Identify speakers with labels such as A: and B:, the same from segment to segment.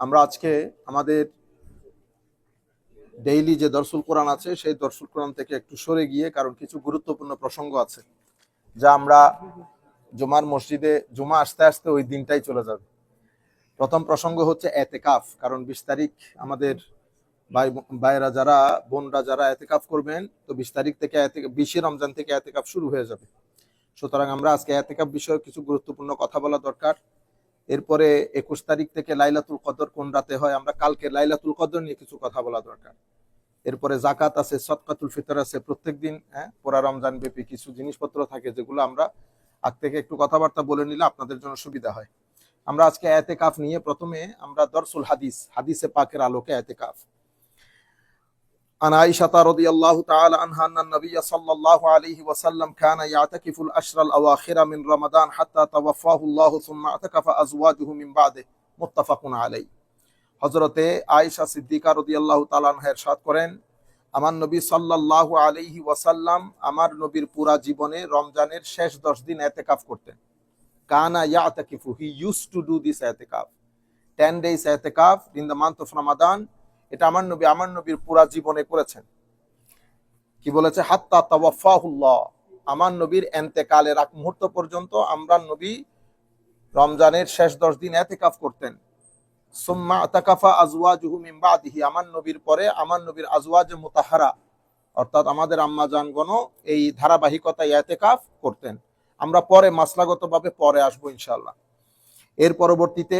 A: আমরা আজকে আমাদের ডেইলি যে দর্শুল কোরআন আছে, সেই দর্শুল কোরআন থেকে একটু সরে গিয়ে কারণ কিছু গুরুত্বপূর্ণ প্রসঙ্গ আছে, যা আমরা জুমার মসজিদে, জুমা আসতে আসতে ওই দিনটাই চলে যাবে। প্রথম প্রসঙ্গ হচ্ছে এতেকাফ, কারণ বিশ তারিখ আমাদের ভাই, ভাইয়েরা যারা, বোনরা যারা এতেকাফ করবেন, তো বিশ তারিখ থেকে বিশে রমজান থেকে এতেকাফ শুরু হয়ে যাবে। সুতরাং আমরা আজকে এতেকাফ বিষয়ে কিছু গুরুত্বপূর্ণ কথা বলা দরকার। এরপরে একুশ তারিখ থেকে লাইলাতুল কদর কোন রাতে হয়, আমরা কালকে লাইলাতুল কদর নিয়ে কিছু কথা বলা দরকার। এরপরে জাকাত আছে সৎকাতুল ফিতর আছে প্রত্যেকদিন হ্যাঁ পোড়া রমজান ব্যাপী কিছু জিনিসপত্র থাকে যেগুলো আমরা আগ থেকে একটু কথাবার্তা বলে নিলে আপনাদের জন্য সুবিধা হয়। আমরা আজকে এতে কাফ নিয়ে প্রথমে আমরা দরসুল হাদিস, হাদিসে পাকের আলোকে এতেকাফ عن عائشة رضي الله تعالى عنها أن النبي صلى الله عليه وسلم كان يعتكف الأشهر الأواخر من رمضان حتى توفاه الله ثم اعتكف أزواجه من بعده متفق عليه হজরতে আয়েশা সিদ্দিকা রদিয়াল্লাহু তাআলা আনহা ইরশাদ করেন আমার নবী সাল্লাল্লাহু আলাইহি ওয়াসাল্লাম আমার নবীর পুরা জীবনে রমজানের শেষ 10 দিন ইতিকাফ করতেন কানা ইয়াতাকিফু he used to do this ইতিকাফ 10 days ইতিকাফ in the month of Ramadan এটা আমার নবী, আমার নবীর পুরা জীবনে করেছেন। কি বলেছে? হাত্তা তাওয়াফাহুল্লাহ। আমার নবীর এন্তেকালের এক মুহূর্ত পর্যন্ত আমরা নবী রমজানের শেষ দশ দিন এতেকাফ করতেন। সুম্মা তাকাফা আজওয়াজুহু মিন বাদিহি। আমার নবীর পরে আমার নবীর আজওয়াজ মুতাহারা। অর্থাৎ আমাদের আম্মা জানগণও এই ধারাবাহিকতায় এতেকাফ করতেন। আমরা পরে মাসলাগতভাবে পরে আসব ইনশাআল্লাহ। এর পরবর্তীতে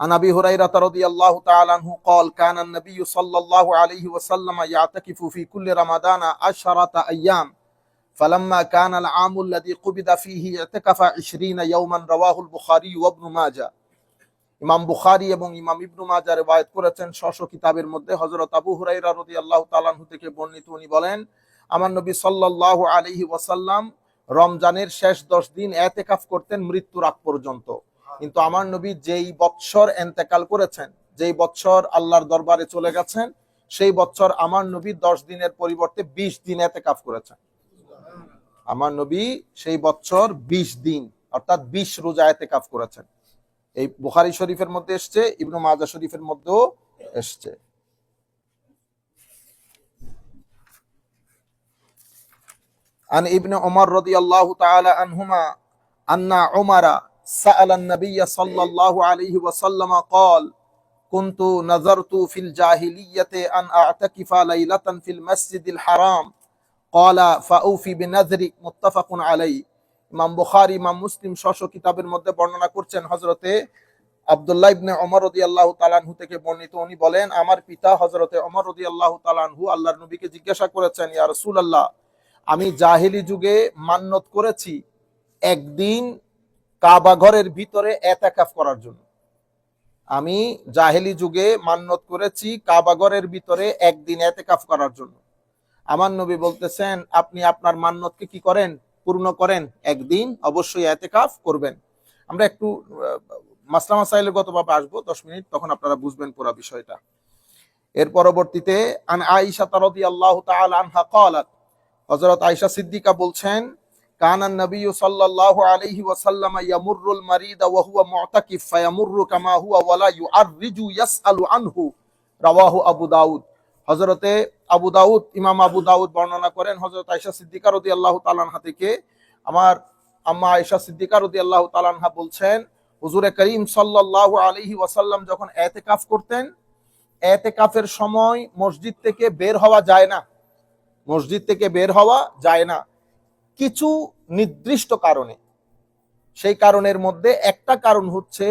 A: عن ابي هريره رضي الله تعالى عنه قال كان النبي صلى الله عليه وسلم يعتكف في كل رمضان عشرة ايام فلما كان العام الذي قبض فيه اعتكف عشرين يوما رواه البخاري وابن ماجه ইমাম বুখারী এবং ইমাম ইবনু মাজা রিওয়ায়াত করেছেন শশ কিতাবের মধ্যে হযরত আবু হুরাইরা রাদিয়াল্লাহু তাআলা আনহু থেকে বর্ণিত উনি বলেন আমার নবী সাল্লাল্লাহু আলাইহি ওয়াসাল্লাম রমজানের শেষ 10 দিন ইতিকাফ করতেন মৃত্যুর আগ পর্যন্ত কিন্তু আমার নবী যেই বৎসর এন্তেকাল করেছেন যেই বৎসর আল্লাহর দরবারে চলে গেছেন সেই বৎসর আমার নবী দশ দিনের পরিবর্তে বিশ দিন এতেকাফ করেছেন আমার নবী সেই বৎসর বিশ দিন অর্থাৎ বিশ রোজা এতেকাফ করেছেন এই বুখারি শরীফের মধ্যে এসছে ইবনু মাজা শরীফের মধ্যেও এসছে عن ابن عمر رضي الله تعالى عنهما أن عمر سأل النبي صلى الله عليه وسلم قال كنت نظرت في الجاهلية أن أعتكف ليلة في المسجد الحرام قال فأوفي بنذرك متفق عليه ইমাম বুখারী ইমাম মুসলিম শশ কিতাবের মধ্যে বর্ণনা করছেন হজরতে আব্দুল্লাহ ইবনে ওমর রাদিয়াল্লাহু তাআলা আনহু থেকে বর্ণিত উনি বলেন আমার পিতা হজরতে ওমর রাদিয়াল্লাহু তাআলা আনহু আল্লাহর নবীকে জিজ্ঞাসা করেছেন ইয়া রাসূলুল্লাহ আমি জাহেলি যুগে মান্নত করেছি একদিন কাবা ঘরের ভিতরে এতেকাফ করার জন্য। আমি জাহেলি যুগে মান্যত করেছি কাবা ঘরের ভিতরে একদিন এতেকাফ করার জন্য। আমার নবী বলতেছেন, আপনি আপনার মান্যতকে কি করেন? পূর্ণ করেন? একদিন অবশ্যই এতেকাফ করবেন। আমরা একটু মাসলা গত গতভাবে আসব, দশ মিনিট, তখন আপনারা বুঝবেন পুরো বিষয়টা। এর পরবর্তীতে, আন আয়েশা তারদি আল্লাহ তাআলা আনহা ক্বালাত হজরত আয়েশা সিদ্দিকা বলছেন كان النبي صلى الله عليه وسلم يمر المريض وهو معتكف فيمر كما هو ولا يعرج يسأل عنه رواه أبو داود হজরতে আবু দাউদ ইমাম আবু দাউদ বর্ণনা করেন হজরত আয়েশা সিদ্দিকা রাদিয়াল্লাহু তাআলা আনহা থেকে আমার আম্মা আয়েশা সিদ্দিকা রাদিয়াল্লাহু তাআলা আনহা বলছেন হুজুরে করিম সাল্লাল্লাহু আলাইহি ওয়াসাল্লাম যখন ইতিকাফ করতেন ইতিকাফের সময় মসজিদ থেকে বের হওয়া যায় না মসজিদ থেকে বের হওয়া যায় না কিছু নির্দিষ্ট কারণে। সেই কারণের মধ্যে একটা কারণ হচ্ছে,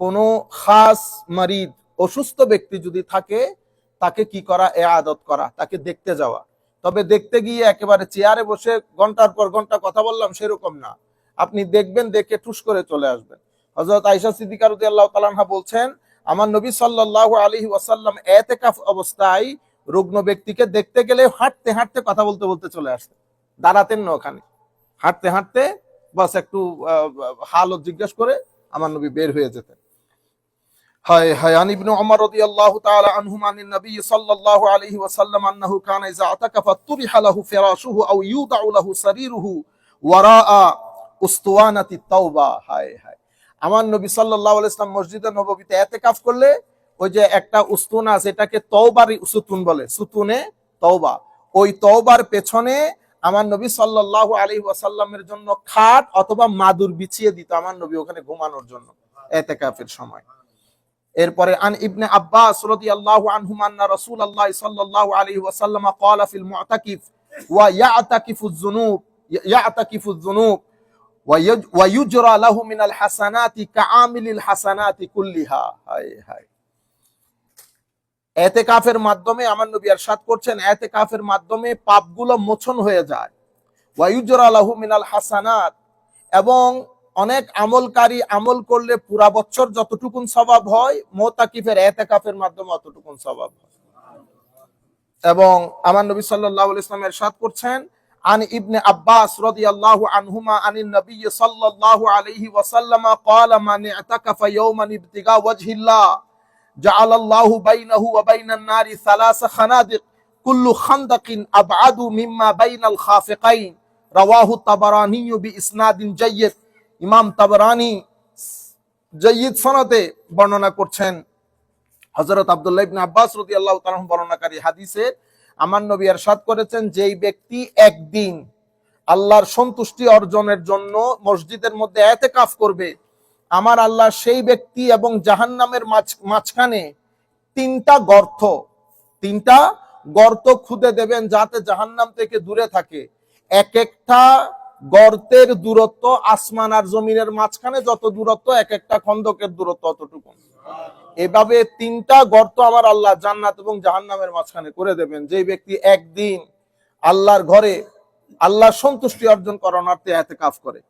A: কোনো খাস মারিদ, অসুস্থ ব্যক্তি যদি থাকে, তাকে কি করা? এ আদত করা, তাকে দেখতে যাওয়া। তবে দেখতে গিয়ে একেবারে চেয়ারে বসে ঘণ্টার পর ঘণ্টা কথা বললাম সেরকম না। আপনি দেখবেন, দেখে টুস করে চলে আসবেন। হজরত আইসা সিদ্দিকার আল্লাহ তালানহা বলছেন, আমার নবী সাল্লাহ আলী ওয়াসাল্লাম এতেকাফ অবস্থায় রুগ্ন ব্যক্তিকে দেখতে গেলে হাঁটতে হাঁটতে কথা বলতে বলতে চলে আসতেন। দাঁড়াতেন না ওখানে। হাঁটতে হাঁটতে বাস একটু হালত জিজ্ঞেস করে আমার নবী বের হয়ে যেতেন। হয় হয়, আন ইবনু ওমর রাদিয়াল্লাহু তাআলা নবী সাল্লাল্লাহু আলাইহি ওয়াসাল্লাম আন্নাহু কানা ইযা লাহু ফিরাশুহু আও ইউদাউ লাহু সারিরুহু ওয়ারাআ তাওবা। হায় হায়। আমার নবী সাল্লাল্লাহু আলাইহি ওয়াসাল্লাম মসজিদে নববীতে করলে ওই যে একটা উস্তুনা আছে এটাকে তওবার সুতুন বলে, সুতুনে তওবা। ওই তওবার পেছনে আমার নবী সাল্লাহ আলী ওয়াসাল্লামের জন্য খাট অথবা মাদুর বিছিয়ে দিত আমার নবী ওখানে ঘুমানোর জন্য, এতেকাফের সময়। এরপরে আন ইবনে আব্বাস রদি আল্লাহ আনহুমান্না রসুল আল্লাহ সাল্লাহ আলী ওয়াসাল্লাম কল আফিল মুতাকিফ, ওয়া ইয়াতাকিফুজ জুনুব ইয়াতাকিফুজ জুনুব ওয়া ইউজরা লাহু মিনাল হাসানাতি কাআমিলিল হাসানাতি কুল্লিহা। হায় হায়। এতেকাফের মাধ্যমে আমার নবী ارشاد করছেন এতেকাফের মাধ্যমে পাপগুলো মোচন হয়ে যায় ওয়ায়ুজরা লাহু মিনাল হাসানাত এবং অনেক আমলকারী আমল করলে পুরা বছর যতটুকুন স্বভাব হয় মোতাকিফের এতেকাফের মাধ্যমে অতটুকুন স্বভাব হয় এবং আমার নবী সাল্লাল্লাহু আলাইহি ওয়াসাল্লাম ارشاد করছেন عن ابن عباس رضي الله عنهما عن النبي صلى الله عليه وسلم قال من اعتكف يوما ابتغاء وجه الله جعل الله بينه وبين النار ثلاث خنادق كل خندق أبعد مما بين الخافقين رواه الطبراني بإسناد جيد ইমাম তাবরানি জয়িদ সনদে বর্ণনা করছেন হযরত আব্দুল্লাহ ইবনে আব্বাস রাদিয়াল্লাহু তাআলা বর্ণনাকারী হাদিসে আমার নবী ارشاد করেছেন যেই ব্যক্তি একদিন আল্লাহর সন্তুষ্টি অর্জনের জন্য মসজিদের মধ্যে এতেকাফ করবে আমার আল্লাহ সেই ব্যক্তি এবং জাহান্নামের মাঝ- মাঝখানে তিনটা গর্ত। তিনটা গর্ত খুদে দেবেন যাতে জাহান্নাম থেকে দূরে থাকে। এক একটা গর্তের দূরত্ব আসমান আর জমিনের মাঝখানে যত দূরত্ব, এক একটা খন্দকের দূরত্ব অতটুকু। এভাবে তিনটা গর্ত আমার আল্লাহ জান্নাত এবং জাহান্নামের মাঝখানে করে দেবেন। যে ব্যক্তি একদিন আল্লাহর ঘরে আল্লাহর সন্তুষ্টি অর্জন করণার্থে এতেকাফ করে।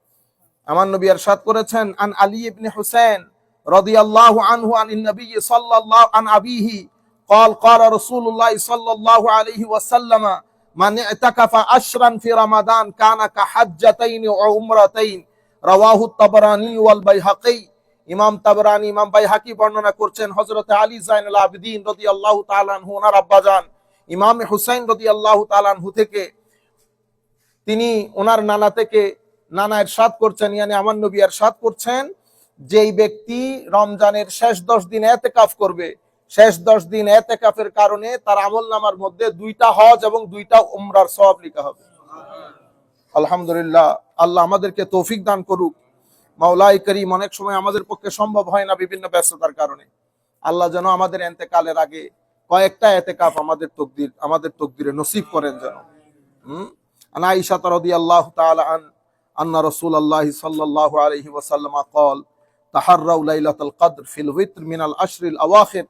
A: আমার নবী ارشاد করেছেন আন আলী ইবনে হুসাইন রাদিয়াল্লাহু আনহু আনিন নবী সাল্লাল্লাহু আন আবিহি قال قال رسول الله صلى الله عليه وسلم من اعتكف عشرا في رمضان كان كحجتين وعمرتين رواه الطبراني والبيهقي ইমাম তাবরানি ইমাম বাইহাকি বর্ণনা করছেন হযরত আলী জাইনুল আবেদিন রাদিয়াল্লাহু তাআলা আনহু ওনার আব্বাজান ইমাম হুসাইন রাদিয়াল্লাহু তাআলা আনহু থেকে তিনি ওনার নানা থেকে নানা সাত করছেন, ইয়ানি আমার নবী এরশাদ করছেন, যেই ব্যক্তি রমজানের শেষ দশ দিন এতেকাফ করবে, শেষ দশ দিন এতে কাফের কারণে তার আমল নামার মধ্যে দুইটা হজ এবং দুইটা উমরার সব লিখা হবে। আলহামদুলিল্লাহ, আল্লাহ আমাদেরকে তৌফিক দান করুক। মাওলাই করিম অনেক সময় আমাদের পক্ষে সম্ভব হয় না বিভিন্ন ব্যস্ততার কারণে। আল্লাহ যেন আমাদের এতেকালের আগে কয়েকটা এতেকাফ আমাদের তকদির, আমাদের তকদিরে নসিব করেন যেন। হম? আনা ইশা তরদি আল্লাহ তালা আন আন্না রসুল আল্লাহ সাল্লাহ আলহি ওসাল্লামা কল তাহার্রাউ লাইলাতুল কদর ফিল উইত্র মিনাল আশরিল আওয়াখির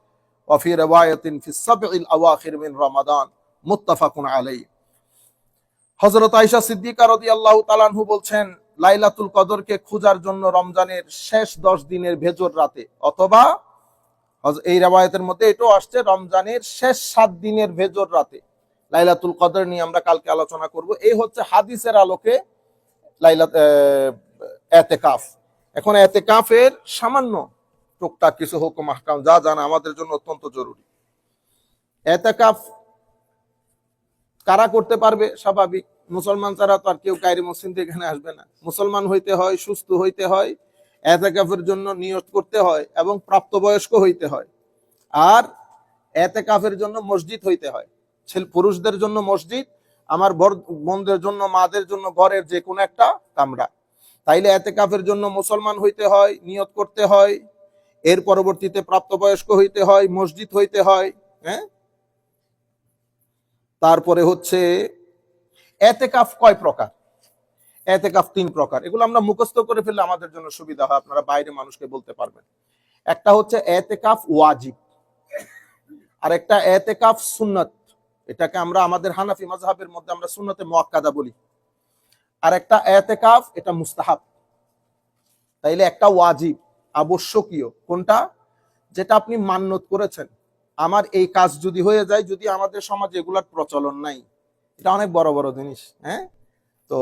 A: ওয়া ফি রিওয়ায়াতিন ফি সাবঈল আওয়াখির মিন রমাদান। মুত্তাফাকুন আলাইহি। হযরত আয়েশা সিদ্দিকা রাদিয়াল্লাহু তাআলা আনহু বলছেন, লাইলাতুল কদরকে খোঁজার জন্য রমজানের শেষ 10 দিনের ভেজর রাতে অথবা এই রেওয়ায়তের মধ্যে এটাও আসছে, রমজানের শেষ 7 দিনের ভেজর রাতে। লাইলাতুল কদর নিয়ে আমরা কালকে আলোচনা করব। এই হচ্ছে হাদিসের আলোকে লাইলাত এতে এতেকাফ এখন এতেকাফের সামান্য টুকটাক কিছু হুকুম আহকাম যা জানা আমাদের জন্য অত্যন্ত জরুরি। এতে কাফ কারা করতে পারবে? স্বাভাবিক। মুসলমান ছাড়া তো আর কেউ কায়রি মুসলিম এখানে আসবে না। মুসলমান হইতে হয়, সুস্থ হইতে হয় এতেকাফের জন্য নিয়ত করতে হয় এবং প্রাপ্তবয়স্ক হইতে হয়। আর এতেকাফের জন্য মসজিদ হইতে হয়। পুরুষদের জন্য মসজিদ আমার বোনদের জন্য, মাদের জন্য, ঘরের যে কোনো একটা কামরা। তাইলে এতেকাফের জন্য মুসলমান হইতে হয়, নিয়ত করতে হয়, এর পরবর্তীতে প্রাপ্তবয়স্ক হইতে হয়, মসজিদ হইতে হয় হ্যাঁ? তারপরে হচ্ছে এতেকাফ কয় প্রকার? এতেকাফ তিন প্রকার। এগুলো আমরা মুখস্থ করে ফেললে আমাদের জন্য সুবিধা হয়, আপনারা বাইরে মানুষকে বলতে পারবেন। একটা হচ্ছে এতেকাফ ওয়াজিব আর একটা এতেকাফ সুন্নত। এটাকে আমরা আমাদের হানাফি মাজহাবের মধ্যে আমরা সুন্নতে মুআক্কাদা বলি। আর একটা এতেকাফ এটা মুস্তাহাব। তাইলে একটা ওয়াজিব, আবশ্যকীয়। কোনটা? যেটা আপনি মান্যত করেছেন। আমার এই কাজ যদি হয়ে যায়, যদি আমাদের সমাজে এগুলার প্রচলন নাই, এটা অনেক বড় বড় জিনিস হ্যাঁ? তো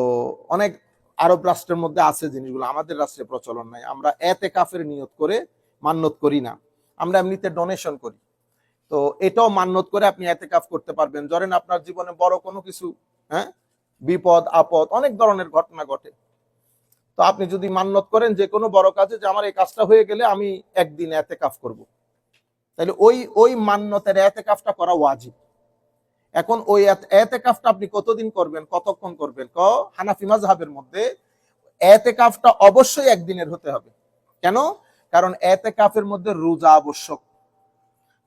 A: অনেক আরব রাষ্ট্রের মধ্যে আছে জিনিসগুলো, আমাদের রাষ্ট্রে প্রচলন নাই। আমরা এতে কাফের নিয়ত করে মান্যত করি না। আমরা এমনিতে ডোনেশন করি। তো এটাও মান্যত করে আপনি এতে কাফ করতে পারবেন। ধরেন আপনার জীবনে বড় কোনো কিছু হ্যাঁ? বিপদ, আপদ, অনেক ধরনের ঘটনা ঘটে। তো আপনি যদি মান্যত করেন যে কোনো বড় কাজে যে আমার এই কাজটা হয়ে গেলে আমি একদিন এতে কাফ করব। তাহলে ওই ওই মান্যতের এতে কাফটা করা ওয়াজিব। এখন ওই এতে কাফটা আপনি কতদিন করবেন, কতক্ষণ করবেন? ক, হানাফি মাজহাবের মধ্যে এতে কাফটা অবশ্যই একদিনের হতে হবে। কেন? কারণ এতে কাফের মধ্যে রোজা আবশ্যক।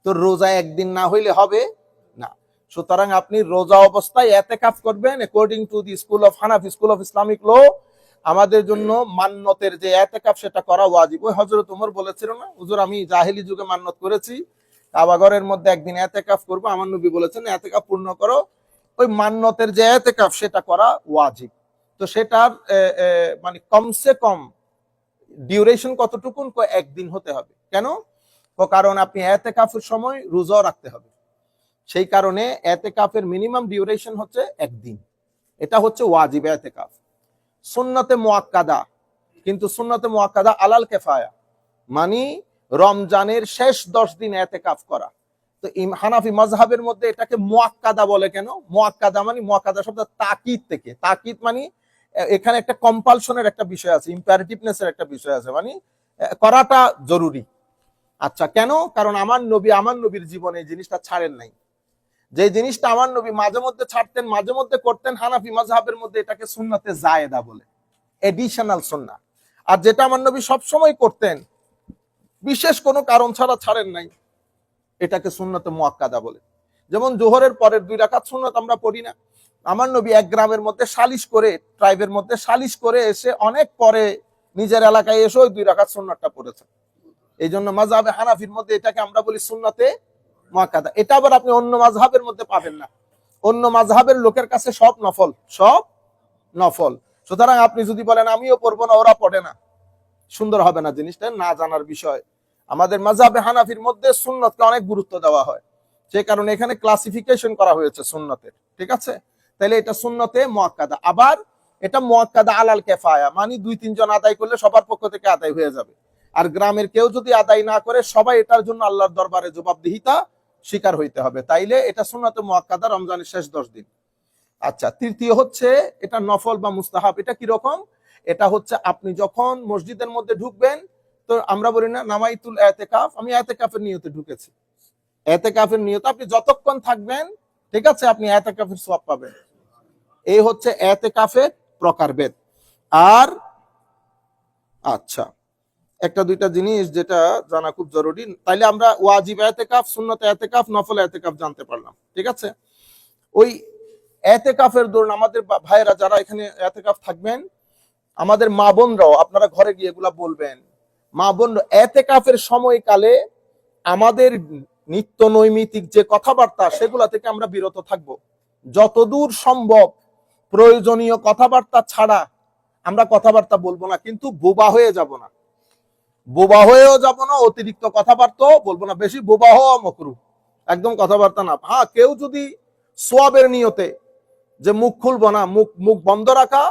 A: তো রোজা একদিন না হইলে হবে না। সুতরাং আপনি রোজা অবস্থায় এতে কাফ করবেন according to the school of হানাফ school of Islamic law আমাদের জন্য মান্যতের যে এতে কাফ সেটা করা ওয়াজিব। ওই হজরত উমর বলেছিল না, হুজুর, আমি জাহেলি যুগে মান্যত করেছি, কাবাগরের মধ্যে একদিন এতে কাফ করব। আমার নবী বলেছেন এতে কাফ পূর্ণ করো। ওই মান্যতের যে এতে কাফ সেটা করা ওয়াজিব। তো সেটার মানে কমসে কম ডিউরেশন কতটুকুন? একদিন হতে হবে। কেন? ও কারণ আপনি এতে কাফের সময় রোজাও রাখতে হবে। সেই কারণে এতে কাফের মিনিমাম ডিউরেশন হচ্ছে একদিন। এটা হচ্ছে ওয়াজিব এতে কাফ সুন্নতে মোয়াক্কাদা কিন্তু সুন্নতে মোয়াক্কাদা আলাল কেফায়া। মানে রমজানের শেষ দশ দিন এতে কাফ করা। তো হানাফি মাজহাবের মধ্যে এটাকে মোয়াক্কাদা বলে কেন? মোয়াক্কাদা মানে মোয়াক্কাদা শব্দ তাকিদ থেকে। তাকিদ মানে এখানে একটা কম্পালশনের একটা বিষয় আছে ইম্পারেটিভনেসের একটা বিষয় আছে। মানে করাটা জরুরি। আচ্ছা কেন? কারণ আমার নবী, আমার নবীর জীবনে জিনিসটা ছাড়েন নাই। যে জিনিসটা আমার নবী মাঝে মধ্যে ছাড়তেন, মাঝে মধ্যে করতেন হানাফি মাজহাবের মধ্যে এটাকে সুন্নাতে জায়েদা বলে। এডিশনাল সুন্না। আর যেটা আমার নবী সবসময় করতেন, বিশেষ কোনো কারণ ছাড়া ছাড়েন নাই, এটাকে সুন্নতে মুয়াক্কাদা বলে। যেমন জোহরের পরের দুই রাকাত সুন্নত আমরা পড়ি না। আমার নবী এক গ্রামের মধ্যে সালিশ করে ট্রাইবের মধ্যে সালিশ করে এসে অনেক পরে নিজের এলাকায় এসে ওই দুই রাকাত সুন্নতটা পড়েছেন। এই জন্য মাঝহাবে হানাফির মধ্যে এটাকে আমরা বলি সুন্নতে মুয়াক্কাদা এটা আবার আপনি অন্য মাযহাবের মধ্যে পাবেন না। অন্য মাযহাবের লোকের কাছে সব নফল সব নফল। সুতরাং আপনি যদি বলেন, আমিও পড়ব না, ওরা পড়ে না। সুন্দর হবে না জিনিসটা, না জানার বিষয়। আমাদের মাযহাবে হানাফির মধ্যে সুন্নতকে অনেক গুরুত্ব দেওয়া হয়। সে কারণে এখানে ক্লাসিফিকেশন করা হয়েছে সুন্নতের, ঠিক আছে? তাহলে এটা সুন্নতে মুয়াক্কাদা আবার এটা মুয়াক্কাদা আলাল কেফায়া মানে দুই তিনজন আদায় করলে সবার পক্ষ থেকে আদায় হয়ে যাবে। আর গ্রামের কেউ যদি আদায় না করে, সবাই এটার জন্য আল্লাহর দরবারে জবাবদিহিতা স্বীকার হইতে হবে। তাইলে এটা সুন্নতে মুয়াক্কাদা রমজানের শেষ দশ দিন। আচ্ছা তৃতীয় হচ্ছে, এটা নফল বা মুস্তাহাব, এটা কি রকম? এটা হচ্ছে আপনি যখন মসজিদের মধ্যে ঢুকবেন, তো আমরা বলি না, নামাইতুল এতেকাফ, আমি এতেকাফের নিয়তে ঢুকেছি। এতেকাফের নিয়ত আপনি যতক্ষণ থাকবেন, ঠিক আছে, আপনি এতেকাফের সওয়াব পাবেন। এই হচ্ছে এতেকাফের প্রকারভেদ। আর আচ্ছা একটা, দুইটা জিনিস যেটা জানা খুব জরুরি। তাইলে আমরা ওয়াজিব এতেকাফ, সুন্নত এতেকাফ, নফল এতেকাফ জানতে পারলাম, ঠিক আছে? ওই এতেকাফের দরুন আমাদের ভাইয়েরা যারা এখানে এতেকাফ থাকবেন, আমাদের মা বোনরাও, আপনারা ঘরে গিয়ে এগুলা বলবেন। মা বোন এতে এতেকাফের সময়কালে আমাদের নিত্য নৈমিতিক যে কথাবার্তা, সেগুলা থেকে আমরা বিরত থাকব। যতদূর সম্ভব প্রয়োজনীয় কথাবার্তা ছাড়া আমরা কথাবার্তা বলব না, কিন্তু বোবা হয়ে যাব না। বোবা হয়েও যাব না, অতিরিক্ত কথাবার্তাও বলব না। বেশি বোবা হওয়া মকরু। একদম কথাবার্তা না। হ্যাঁ কেউ যদি সোয়াবের নিয়তে যে মুখ খুলবো না, মুখ মুখ বন্ধ রাখা,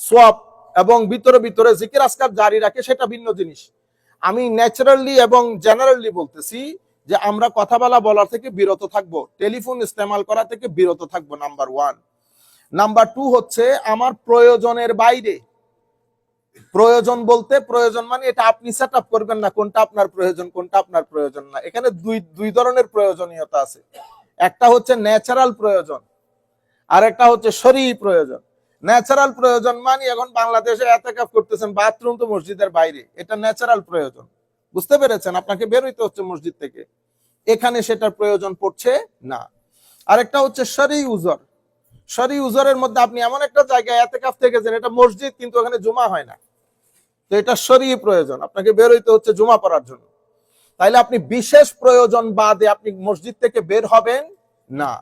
A: সোয়াব এবং ভিতরে ভিতরে জিকির আসকার জারি রাখে, সেটা ভিন্ন জিনিস। আমি ন্যাচারালি এবং জেনারেলি বলতেছি যে আমরা কথা বলা বলার থেকে বিরত থাকব। টেলিফোন ইস্তেমাল করা থেকে বিরত থাকব, নাম্বার ওয়ান। নাম্বার টু হচ্ছে, আমার প্রয়োজনের বাইরে প্রয়োজন বলতে প্রয়োজন মানে এটা আপনি সেট আপ করবেন না, কোনটা আপনার প্রয়োজন, কোনটা আপনার প্রয়োজন না। এখানে দুই দুই ধরনের প্রয়োজনীয়তা আছে। একটা হচ্ছে ন্যাচারাল প্রয়োজন আর একটা হচ্ছে শরী প্রয়োজন। ন্যাচারাল প্রয়োজন মানে এখন বাংলাদেশে এতেকাফ করতেছেন বাথরুম তো মসজিদের বাইরে, এটা ন্যাচারাল প্রয়োজন। বুঝতে পেরেছেন? আপনাকে বের হইতে হচ্ছে মসজিদ থেকে। এখানে সেটার প্রয়োজন পড়ছে না। আরেকটা হচ্ছে শরী উজর শরী উজরের মধ্যে আপনি এমন একটা জায়গায় এতেকাফ থেকে যান এটা মসজিদ, কিন্তু এখানে জুমা হয় না। তো এটা শরী প্রয়োজন, আপনাকে বের হইতে হচ্ছে জুমা পড়ার জন্য। তাইলে আপনি বিশেষ প্রয়োজন বাদে আপনি মসজিদ থেকে বের হবেন না।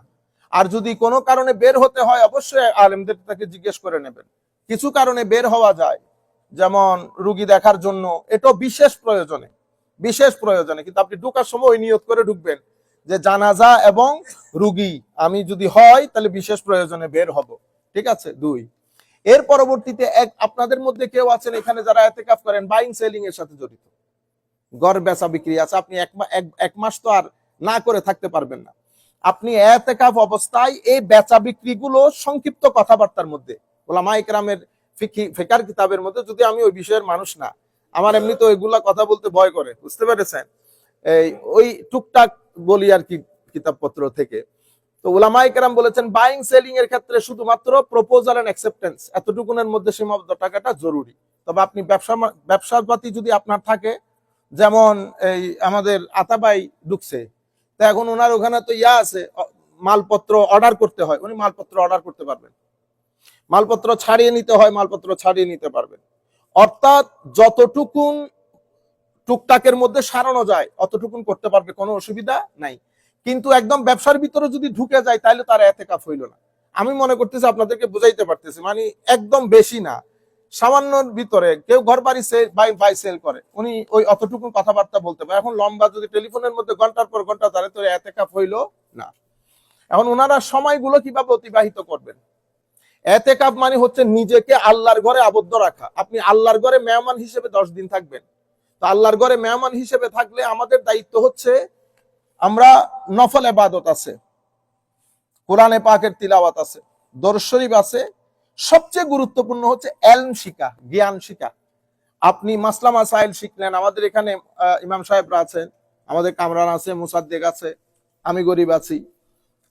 A: আর যদি কোনো কারণে বের হতে হয়, অবশ্যই আলেমদের তাকে জিজ্ঞেস করে নেবেন। কিছু কারণে বের হওয়া যায়, যেমন রুগী দেখার জন্য, এটাও বিশেষ প্রয়োজনে বিশেষ প্রয়োজনে। কিন্তু আপনি ঢুকার সময় নিয়ত করে ঢুকবেন। যে জানাজা এবং রুগী আমি যদি হয়, তাহলে বিশেষ প্রয়োজনে বের হব। ঠিক আছে? দুই। এর পরবর্তীতে এক, আপনাদের মধ্যে কেউ আছেন এখানে যারা এতেকাফ করেন বাইং সেলিং এর সাথে জড়িত। গড়, বেচা, বিক্রি আছে। আপনি এক মাস তো আর না করে থাকতে পারবেন না। আপনি এতেকাফ অবস্থায় এই বেচা বিক্রি গুলো সংক্ষিপ্ত কথাবার্তার মধ্যে, ওলামা ইকরামের ফিকি- ফেকার কিতাবের মধ্যে, যদি আমি ওই বিষয়ের মানুষ না, আমার এমনি তো এগুলা কথা বলতে ভয় করে, বুঝতে পেরেছেন? এই, ওই টুকটাক বলি আর কি কিতাবপত্র থেকে। তো ওলামাই কেরাম বলেছেন বাইং সেলিং এর ক্ষেত্রে শুধুমাত্র প্রপোজাল এন্ড অ্যাকসেপ্টেন্স এতটুকুনের মধ্যে সীমাবদ্ধ টাকাটা জরুরি। তবে আপনি ব্যবসা ব্যবসাপাতি যদি আপনার থাকে, যেমন এই আমাদের আতাবাই ঢুকছে, তো এখন ওনার ওখানে তো ইয়া আছে মালপত্র অর্ডার করতে হয়, উনি মালপত্র অর্ডার করতে পারবেন। মালপত্র ছাড়িয়ে নিতে হয়, মালপত্র ছাড়িয়ে নিতে পারবেন। অর্থাৎ যতটুকুন টুকটাকের মধ্যে সারানো যায়, অতটুকুন করতে পারবে, কোনো অসুবিধা নাই। কিন্তু একদম ব্যবসার ভিতরে যদি ঢুকে যায় তাহলে তার এতে কাপ হইল না। আমি মনে করতেছি, আপনাদেরকে বুঝাইতে পারতেছি মানে একদম বেশি না। সামান্যর ভিতরে কেউ ঘর বাড়ি বাই বাই সেল করে, উনি ওই অতটুকু কথাবার্তা বলতে পারে। এখন লম্বা যদি টেলিফোনের মধ্যে ঘণ্টার পর ঘণ্টা ধরে তো এতে কাপ হইল না। এখন ওনারা সময়গুলো কীভাবে অতিবাহিত করবেন? এতে কাপ মানে হচ্ছে নিজেকে আল্লাহর ঘরে আবদ্ধ রাখা। আপনি আল্লাহর ঘরে মেহমান হিসেবে দশ দিন থাকবেন। তো আল্লাহর ঘরে মেহমান হিসেবে থাকলে আমাদের দায়িত্ব হচ্ছে, আমরা নফল এবাদত আছে, কোরআনে পাকের তিলাওয়াত আছে দরজ শরীফ আছে। সবচেয়ে গুরুত্বপূর্ণ হচ্ছে এলম শিখা জ্ঞান শিখা আপনি মাসলা মাসাইল শিখলেন, আমাদের এখানে ইমাম সাহেবরা আছেন, আমাদের কামরান আছে, মুসাদ্দেক আছে, আমি গরিব আছি।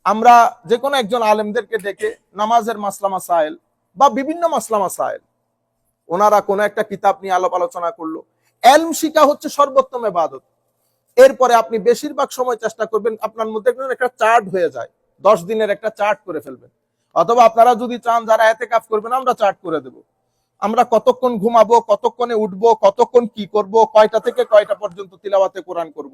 A: আমরা যে কোনো একজন আলেমদেরকে ডেকে নামাজের মাসলা মাসাইল বা বিভিন্ন মাসলা মাসাইল, ওনারা কোনো একটা কিতাব নিয়ে আলাপ আলোচনা করল এলম শিখা হচ্ছে সর্বোত্তম এবাদত। এরপরে আপনি বেশিরভাগ সময় চেষ্টা করবেন, আপনার মধ্যে একটা চার্ট হয়ে যায়। দশ দিনের একটা চার্ট করে ফেলবেন। অথবা আপনারা যদি চান যারা এতে কাজ করবেন, আমরা চার্ট করে দেব। আমরা কতক্ষণ ঘুমাবো, কতক্ষণে উঠবো, কতক্ষণ কি করব, কয়টা থেকে কয়টা পর্যন্ত তিলাওয়াতে কোরআন করব।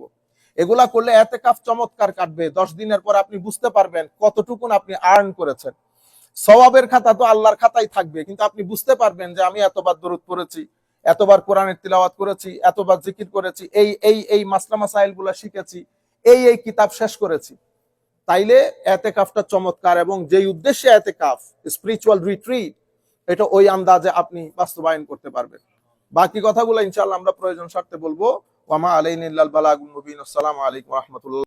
A: এগুলা করলে এতে কাপ চমৎকার কাটবে। দশ দিনের পর আপনি বুঝতে পারবেন কতটুকুন আপনি আর্ন করেছেন। সওয়াবের খাতা তো আল্লাহর খাতাই থাকবে, কিন্তু আপনি বুঝতে পারবেন যে আমি এতবার দরুদ পড়েছি। এতবার কোরআনের তিলাওয়াত করেছি, এতবার জিকির করেছি, এই এই এই মাসলা মাসাইলগুলা শিখেছি, এই এই কিতাব শেষ করেছি। তাইলে এতে কাফটা চমৎকার এবং যেই উদ্দেশ্যে এতে কাফ স্পিরিচুয়াল রিট্রিট এটা ওই আন্দাজে আপনি বাস্তবায়ন করতে পারবেন। বাকি কথাগুলো ইনশাল্লাহ আমরা প্রয়োজন স্বার্থে বলব। ওয়ামা আলাইনিল্লাল বালাগুল মুবিন। আসসালামু আলাইকুম রহমতুল্লাহ।